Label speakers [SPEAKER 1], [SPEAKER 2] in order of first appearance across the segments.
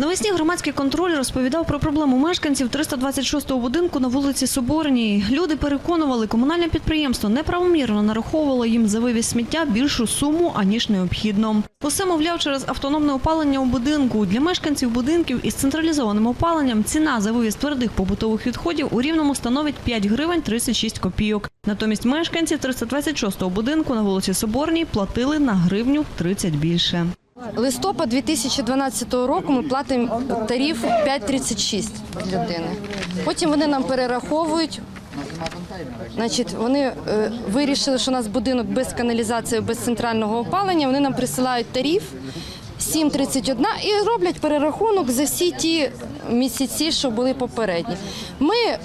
[SPEAKER 1] Навесні громадський контроль розповідав про проблему мешканців 326-го будинку на вулиці Соборній. Люди переконували, комунальне підприємство неправомірно нараховувало їм за вивіз сміття більшу суму, аніж необхідно. Усе, мовляв, через автономне опалення у будинку. Для мешканців будинків із централізованим опаленням ціна за вивіз твердих побутових відходів у Рівному становить 5 гривень 36 копійок. Натомість мешканці 326-го будинку на вулиці Соборній платили на гривню 30 більше.
[SPEAKER 2] Листопад 2012 року ми платимо тариф 5,36 з людини. Потім вони нам перераховують. Значить, вони е, вирішили, що у нас будинок без каналізації, без центрального опалення. Вони нам присилають тариф 7,31 і роблять перерахунок за всі ті місяці, що були попередні. Ми е,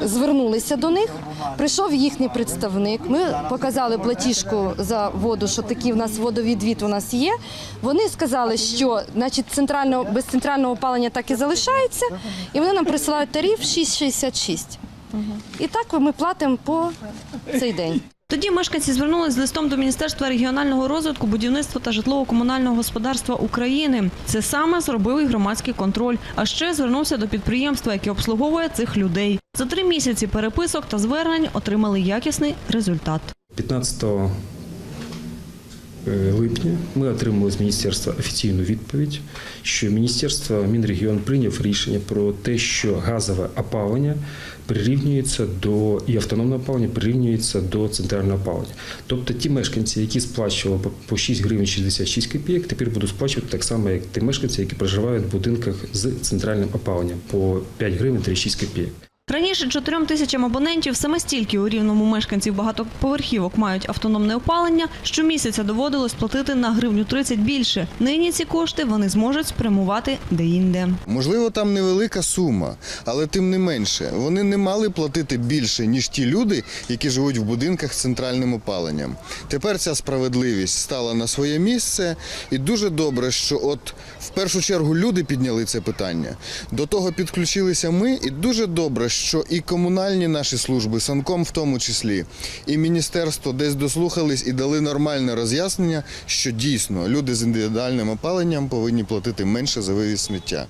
[SPEAKER 2] звернулися до них, прийшов їхній представник. Ми показали платіжку за воду, що такий в нас водовідвід у нас є. Вони сказали, що значить центрального без центрального опалення так і залишається, і вони нам присилають тариф 6,66. І так ми платимо по цей день.
[SPEAKER 1] Тоді мешканці звернулись з листом до Міністерства регіонального розвитку, будівництва та житлово-комунального господарства України. Це саме зробив і громадський контроль. А ще звернувся до підприємства, яке обслуговує цих людей. За три місяці переписок та звернень отримали якісний результат.
[SPEAKER 3] 15 липня ми отримали з міністерства офіційну відповідь, що міністерство Мінрегіон прийняв рішення про те, що газове опалення прирівнюється до і автономне опалення прирівнюється до центрального опалення. Тобто ті мешканці, які сплачували по- по 6 гривень 66 копійок, тепер будуть сплачувати так само, як ті мешканці, які проживають в будинках з центральним опаленням по 5 гривень 36 копійок.
[SPEAKER 1] Раніше чотирьом тисячам абонентів саме стільки у рівному мешканців багатоповерхівок мають автономне опалення. Щомісяця доводилось платити на гривню 30 більше. Нині ці кошти вони зможуть спрямувати деінде.
[SPEAKER 4] Можливо, там невелика сума, але тим не менше, вони не мали платити більше, ніж ті люди, які живуть в будинках з центральним опаленням. Тепер ця справедливість стала на своє місце, і дуже добре, що от в першу чергу люди підняли це питання. До того підключилися ми, і дуже добре, що і комунальні наші служби, санком в тому числі, і міністерство десь дослухались і дали нормальне роз'яснення, що дійсно люди з індивідуальним опаленням повинні платити менше за вивіз сміття.